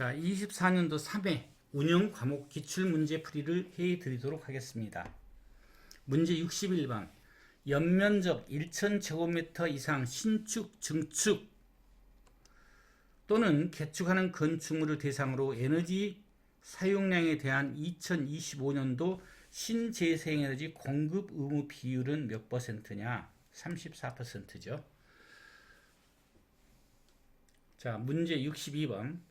자, 24년도 3회 운영 과목 기출 문제 풀이를 해 드리도록 하겠습니다. 문제 61번. 연면적 1000제곱미터 이상 신축, 증축 또는 개축하는 건축물을 대상으로 에너지 사용량에 대한 2025년도 신재생에너지 공급 의무 비율은 몇 퍼센트냐? 34%죠. 자, 문제 62번.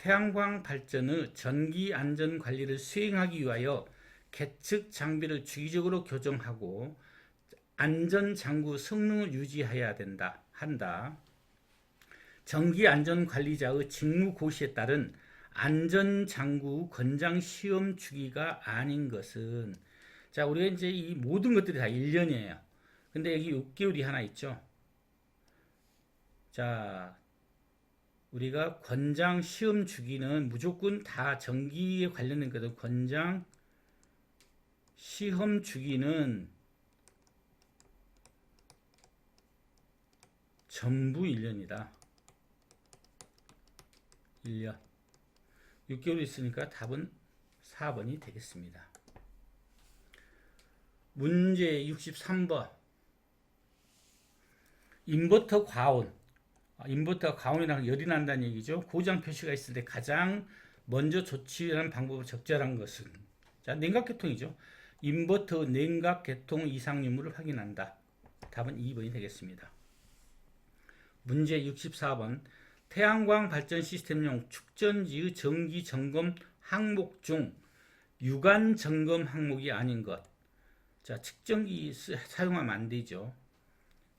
태양광 발전의 전기 안전 관리를 수행하기 위하여 계측 장비를 주기적으로 교정하고 안전 장구 성능을 유지해야 된다. 한다. 전기 안전 관리자의 직무 고시에 따른 안전 장구 권장 시험 주기가 아닌 것은 자, 우리가 이제 이 모든 것들이 다 1년이에요. 근데 여기 6개월이 하나 있죠. 자, 우리가 권장 시험 주기는 무조건 다 전기에 관련된 거든 권장 시험 주기는 전부 1년이다. 1년. 6개월 있으니까 답은 4번이 되겠습니다. 문제 63번. 인버터 과온. 아, 인버터 과온이랑 열이 난다는 얘기죠. 고장 표시가 있을 때 가장 먼저 조치하는 방법을 적절한 것은 자 냉각 계통이죠. 인버터 냉각 계통 이상 유무를 확인한다. 답은 2번이 되겠습니다. 문제 64번 태양광 발전 시스템용 축전지의 정기 점검 항목 중 유관 점검 항목이 아닌 것. 자, 측정기 사용하면 안 되죠.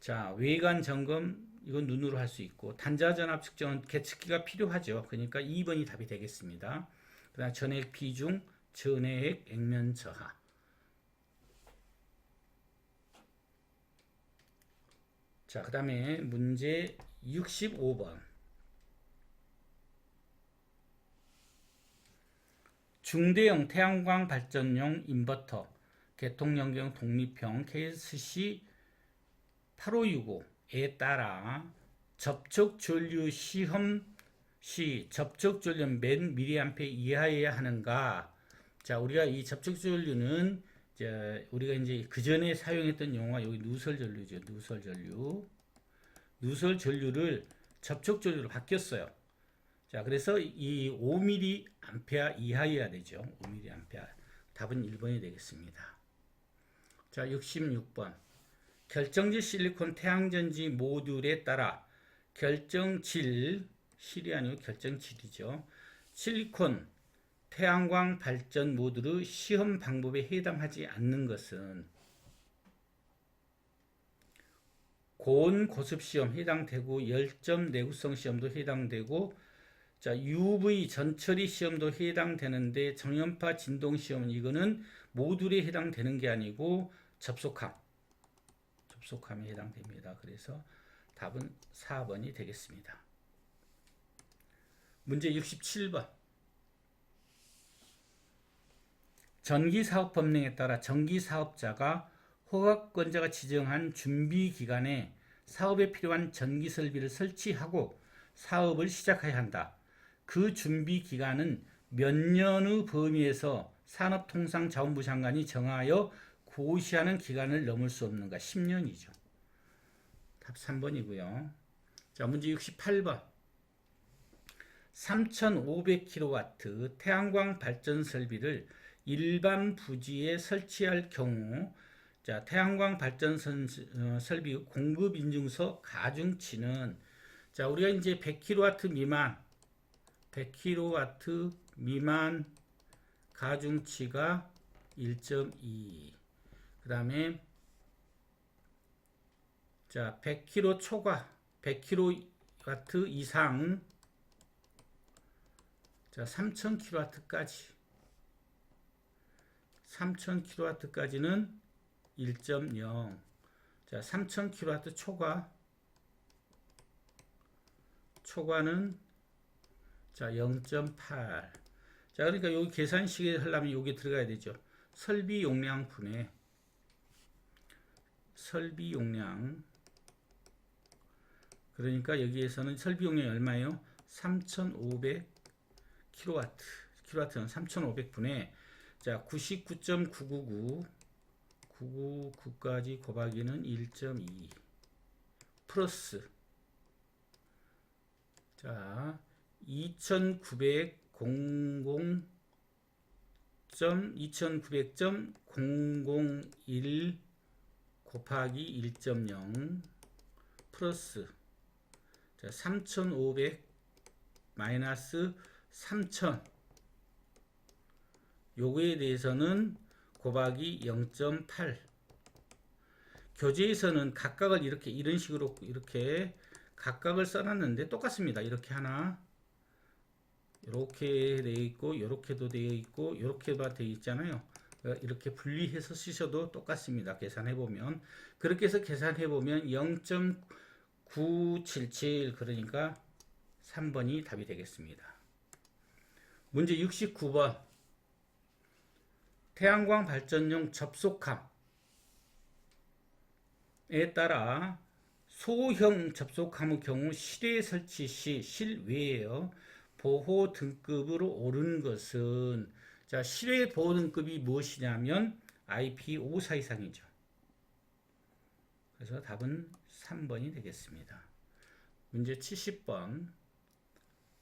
자, 외관 점검 이건 눈으로 할 수 있고 단자전압 측정은 계측기가 필요하죠. 그러니까 2번이 답이 되겠습니다. 그다음 전액 비중, 전액 액면 저하. 자, 그다음에 문제 65번. 중대형 태양광 발전용 인버터 개통연경 독립형 KSC 8565 에 따라 접촉 전류 시험 시 접촉 전류 몇 미리암페 이하여야 하는가? 자, 우리가 이 접촉 전류는 이제 우리가 이제 그 전에 사용했던 용어가 여기 누설 전류죠. 누설 전류. 누설 전류를 접촉 전류로 바뀌었어요. 자, 그래서 이 5mA 이하여야 되죠. 5mA. 답은 1번이 되겠습니다. 자, 66번. 결정질 실리콘 태양전지 모듈에 따라 결정질, 실이 아니고 결정질이죠. 실리콘 태양광 발전 모듈의 시험 방법에 해당하지 않는 것은 고온 고습 시험 해당되고 열점 내구성 시험도 해당되고 자, UV 전처리 시험도 해당되는데 정연파 진동 시험은 이거는 모듈에 해당되는 게 아니고 접속함. 접속함에 해당됩니다. 그래서 답은 4번이 되겠습니다. 문제 67번. 전기사업 법령에 따라 전기사업자가 허가권자가 지정한 준비 기간에 사업에 필요한 전기 설비를 설치하고 사업을 시작해야 한다. 그 준비 기간은 몇 년의 범위에서 산업통상자원부 장관이 정하여 고시하는 기간을 넘을 수 없는가? 10년이죠. 답 3번이고요. 자, 문제 68번. 3500kW 태양광 발전 설비를 일반 부지에 설치할 경우 자, 태양광 발전 어, 설비 공급 인증서 가중치는 자, 우리가 이제 100kW 미만 100kW 미만 가중치가 1.2. 그 다음에 자 100kg 초과 100kW 이상 자 3000kW까지 3000kW까지는 1.0. 자 3000kW 초과 초과는 자, 0.8. 자, 그러니까 여기 계산식에 하려면 여기 들어가야 되죠. 설비 용량 분해. 설비 용량. 그러니까 여기에서는 설비 용량이 얼마예요? 3,500 킬로와트. 킬로와트는 3,500분에 자, 99.999 999까지 곱하기는 1.2 플러스 자, 2900 00 2900.001 곱하기 1.0 플러스 자, 3500 마이너스 3000 요거에 대해서는 곱하기 0.8 교재에서는 각각을 이렇게 이런 식으로 이렇게 각각을 써놨는데 똑같습니다. 이렇게 하나 이렇게 되어 있고 이렇게도 되어 있고 이렇게도 되어 있잖아요. 어, 이렇게 분리해서 쓰셔도 똑같습니다. 계산해 보면 그렇게 해서 계산해 보면 0.977 그러니까 3번이 답이 되겠습니다. 문제 69번 태양광 발전용 접속함에 따라 소형 접속함의 경우 실외 설치 시 실외에요. 보호 등급으로 오른 것은 자 실외 보호 등급이 무엇이냐면 IP54 이상이죠. 그래서 답은 3번이 되겠습니다. 문제 70번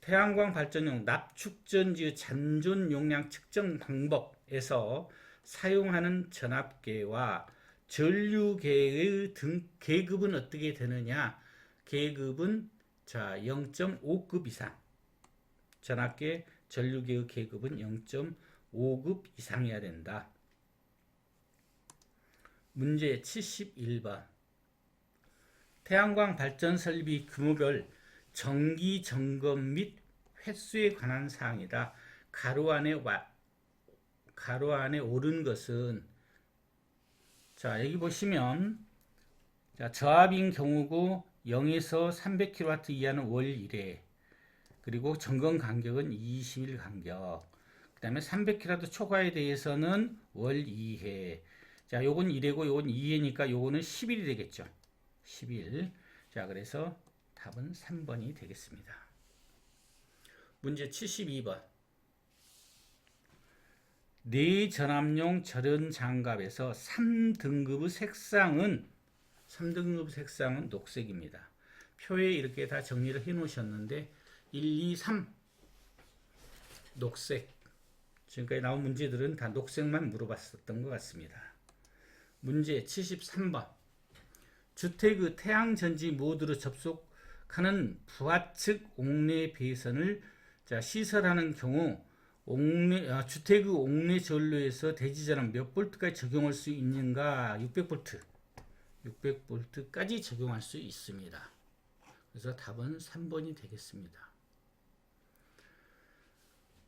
태양광 발전용 납축전지의 잔존 용량 측정 방법에서 사용하는 전압계와 전류계의 등 계급은 어떻게 되느냐? 계급은 자 0.5급 이상. 전압계 전류계의 계급은 0.5 급 이상이어야 된다. 문제 71번 태양광 발전 설비 규모별 정기 점검 및 횟수에 관한 사항이다. 가로 안에 와, 가로 안에 오른 것은 자 여기 보시면 자 저압인 경우고 0에서 300kW 이하는 월 1회 그리고 점검 간격은 20일 간격 그 다음에 300kW 초과에 대해서는 월 2회. 자 요건 1회고 요건 2회니까 요거는 10일이 되겠죠. 10일. 자 그래서 답은 3번이 되겠습니다. 문제 72번. 내전압용 절연 장갑에서 3등급의 색상은 3등급 색상은 녹색입니다. 표에 이렇게 다 정리를 해 놓으셨는데 1, 2, 3 녹색 지금까지 나온 문제들은 다 녹색만 물어봤었던 것 같습니다. 문제 73번 주택의 태양전지 모드로 접속 하는 부하측 옥내 배선을 자, 시설하는 경우 옥내, 아, 주택의 옥내 전로에서 대지전압 몇 볼트까지 적용할 수 있는가? 600볼트. 600볼트까지 적용할 수 있습니다. 그래서 답은 3번이 되겠습니다.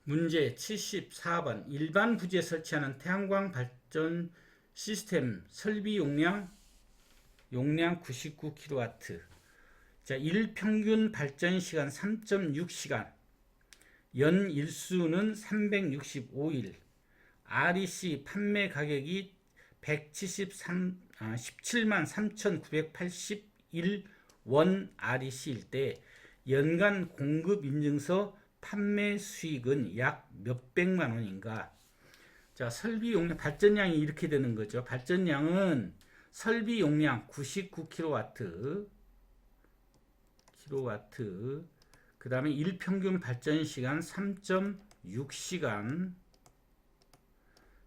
문제 74번. 일반 부지에 설치하는 태양광 발전 시스템 설비 용량 용량 99kW 자, 일평균 발전 시간 3.6시간, 연 일수는 365일, REC 판매 가격이 173, 아, 17만 3,981원 REC일 때 연간 공급 인증서 판매 수익은 약 몇백만 원인가? 자, 설비 용량, 발전량이 이렇게 되는 거죠. 발전량은 설비 용량 99kW, 킬로와트 그 다음에 일평균 발전 시간 3.6시간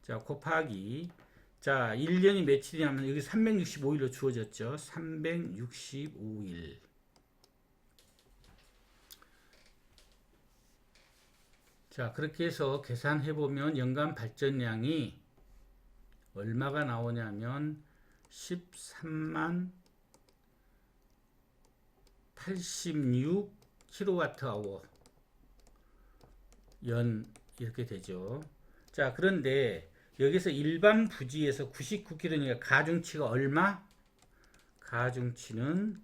자 곱하기 자 1년이 며칠이냐면 여기 365일로 주어졌죠 365일 자 그렇게 해서 계산해 보면 연간 발전량이 얼마가 나오냐면 13만 86kWh 연 이렇게 되죠. 자, 그런데 여기서 일반 부지에서 99kg니까 가중치가 얼마? 가중치는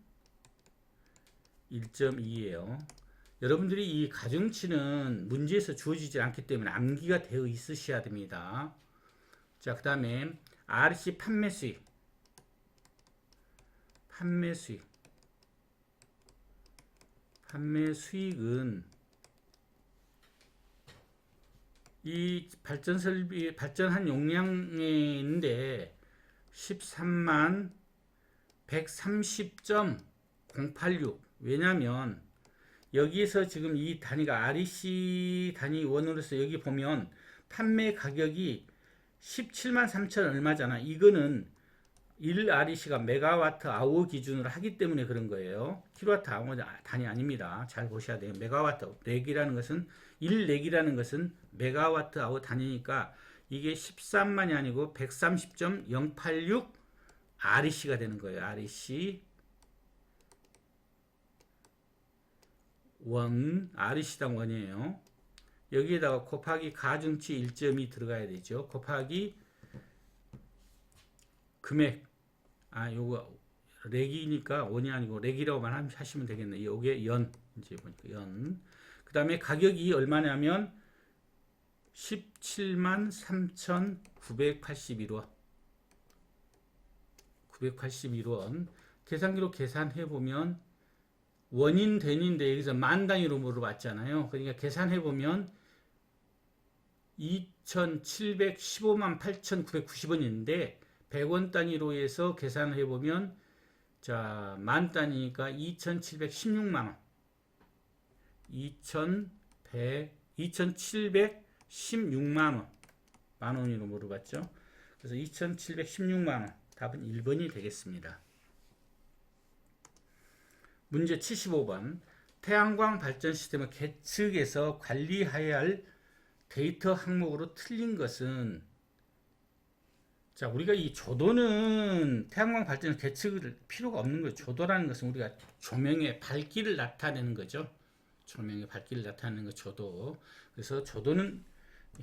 1.2예요. 여러분들이 이 가중치는 문제에서 주어지지 않기 때문에 암기가 되어 있으셔야 됩니다. 자, 그 다음에 RC 판매 수익. 판매 수익. 판매 수익은 이 발전 설비 발전한 용량인데 13만 130.086 왜냐면 여기에서 지금 이 단위가 REC 단위 원으로서 여기 보면 판매 가격이 17만 3천 얼마잖아. 이거는 1 REC가 메가와트 아워 기준으로 하기 때문에 그런 거예요. 킬로와트 아워 단위 아닙니다. 잘 보셔야 돼요. 메가와트 렉이라는 것은 1 렉이라는 것은 메가와트 아워 단위니까 이게 13만이 아니고 130.086 REC가 되는 거예요. REC 원 REC당 원이에요. 여기에다가 곱하기 가중치 1점이 들어가야 되죠. 곱하기 금액 아 요거 렉이니까 원이 아니고 렉이라고만 하시면 되겠네. 요게 연 이제 보니까 연. 그 다음에 가격이 얼마냐면 17만 3,981원. 981원. 계산기로 계산해 보면 원인 된인데 여기서 만 단위로 물어봤잖아요. 그러니까 계산해 보면 2,715만 8,990원인데 100원 단위로 해서 계산을 해보면 자, 만 단위니까 2,716만 원. 2,100 2,716만 원. 만 원으로 물어봤죠. 그래서 2,716만 원. 답은 1번이 되겠습니다. 문제 75번. 태양광 발전 시스템을 계측에서 관리해야 할 데이터 항목으로 틀린 것은 자, 우리가 이 조도는 태양광 발전을 계측을 필요가 없는 거예요. 조도라는 것은 우리가 조명의 밝기를 나타내는 거죠. 조명의 밝기를 나타내는 거 조도. 그래서 조도는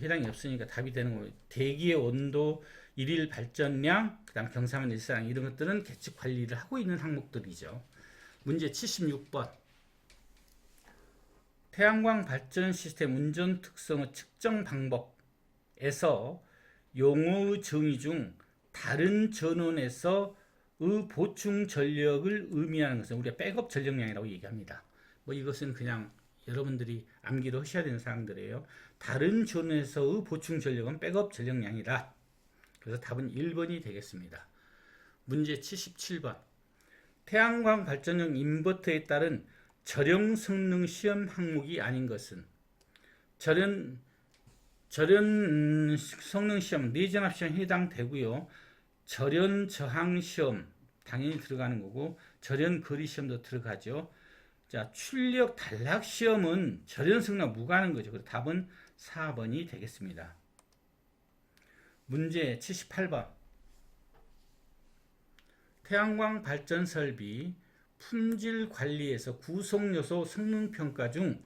해당이 없으니까 답이 되는 거예요. 대기의 온도, 일일 발전량, 그다음 경사면 일사량 이런 것들은 계측 관리를 하고 있는 항목들이죠. 문제 76번. 태양광 발전 시스템 운전 특성의 측정 방법에서 용어의 정의 중 다른 전원에서 의 보충 전력을 의미하는 것은 우리가 백업 전력량이라고 얘기합니다. 뭐 이것은 그냥 여러분들이 암기를 하셔야 되는 사항들이에요. 다른 전원에서의 보충 전력은 백업 전력량이다. 그래서 답은 1번이 되겠습니다. 문제 77번. 태양광 발전용 인버터에 따른 절연 성능 시험 항목이 아닌 것은 절연 절연 성능 시험 내전압 시험 해당되고요. 절연 저항 시험 당연히 들어가는 거고 절연 거리 시험도 들어가죠. 자, 출력 단락 시험은 절연 성능 무관한 거죠. 그래서 답은 4번이 되겠습니다. 문제 78번. 태양광 발전 설비 품질 관리에서 구성 요소 성능 평가 중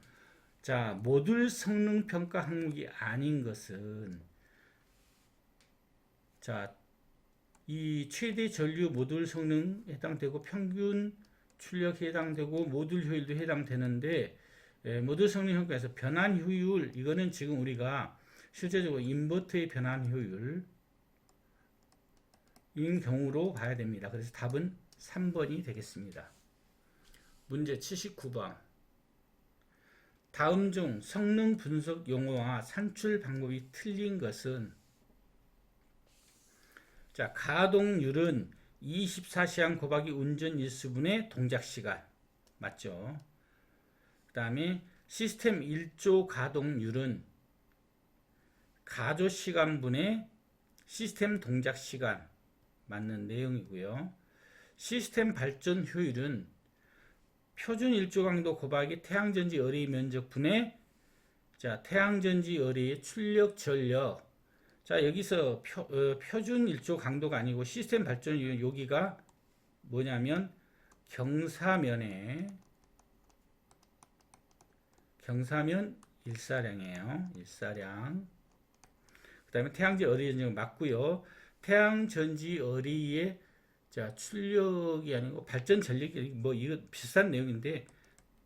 자, 모듈 성능 평가 항목이 아닌 것은 자, 이 최대 전류 모듈 성능 해당되고 평균 출력 해당되고 모듈 효율도 해당되는데 예, 모듈 성능 평가에서 변환 효율 이거는 지금 우리가 실제적으로 인버터의 변환 효율 인 경우로 봐야 됩니다. 그래서 답은 3번이 되겠습니다. 문제 79번. 다음 중 성능 분석 용어와 산출 방법이 틀린 것은 자, 가동률은 24시간 곱하기 운전 일수분의 동작 시간. 맞죠? 그 다음에 시스템 1조 가동률은 가조 시간분의 시스템 동작 시간 맞는 내용이고요. 시스템 발전 효율은 표준 일조 강도 곱하기 태양전지 어리 면적 분의 자 태양전지 어리의 출력 전력 자 여기서 표, 어, 표준 일조 강도가 아니고 시스템 발전 효율 여기가 뭐냐면 경사면에 경사면 일사량이에요. 일사량. 그 다음에 태양지 어리 전력 맞고요. 태양 전지 어리의 자 출력이 아니고 발전 전력이 뭐 이거 비슷한 내용인데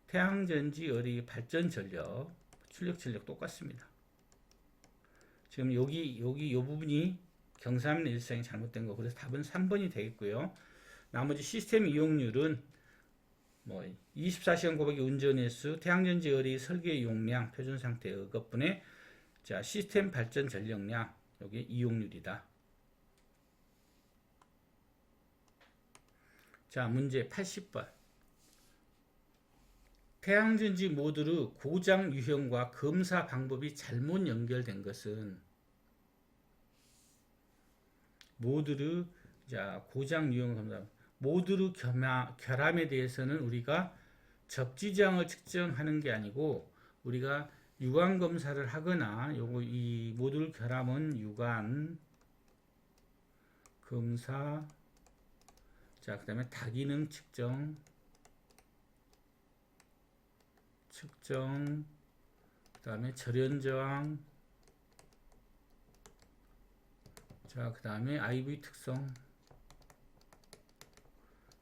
태양 전지 어리 발전 전력 출력 전력 똑같습니다. 지금 여기 여기 요 부분이 경사면 일상이 잘못된 거 그래서 답은 3번이 되겠고요. 나머지 시스템 이용률은 뭐 24시간 곱하기 운전 횟수, 태양전지 어리 설계 용량, 표준 상태 의것분의 자, 시스템 발전 전력량 여기 이용률이다. 자, 문제 80번. 태양전지 모듈의 고장 유형과 검사 방법이 잘못 연결된 것은 모듈의 자, 고장 유형 검사 모듈의 결함, 결함에 대해서는 우리가 접지장을 측정하는 게 아니고 우리가 유관 검사를 하거나 요거 이 모듈 결함은 유관 검사 자 그 다음에 다기능 측정 측정 그 다음에 절연 저항 자 그 다음에 IV 특성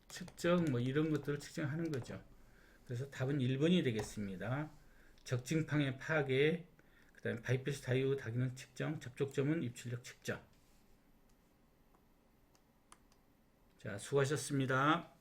측정 뭐 이런 것들을 측정하는 거죠. 그래서 답은 1번이 되겠습니다. 적증팡의 파괴, 그 다음에 바이패스 다이오드 다기능 측정, 접촉점은 입출력 측정. 자, 수고하셨습니다.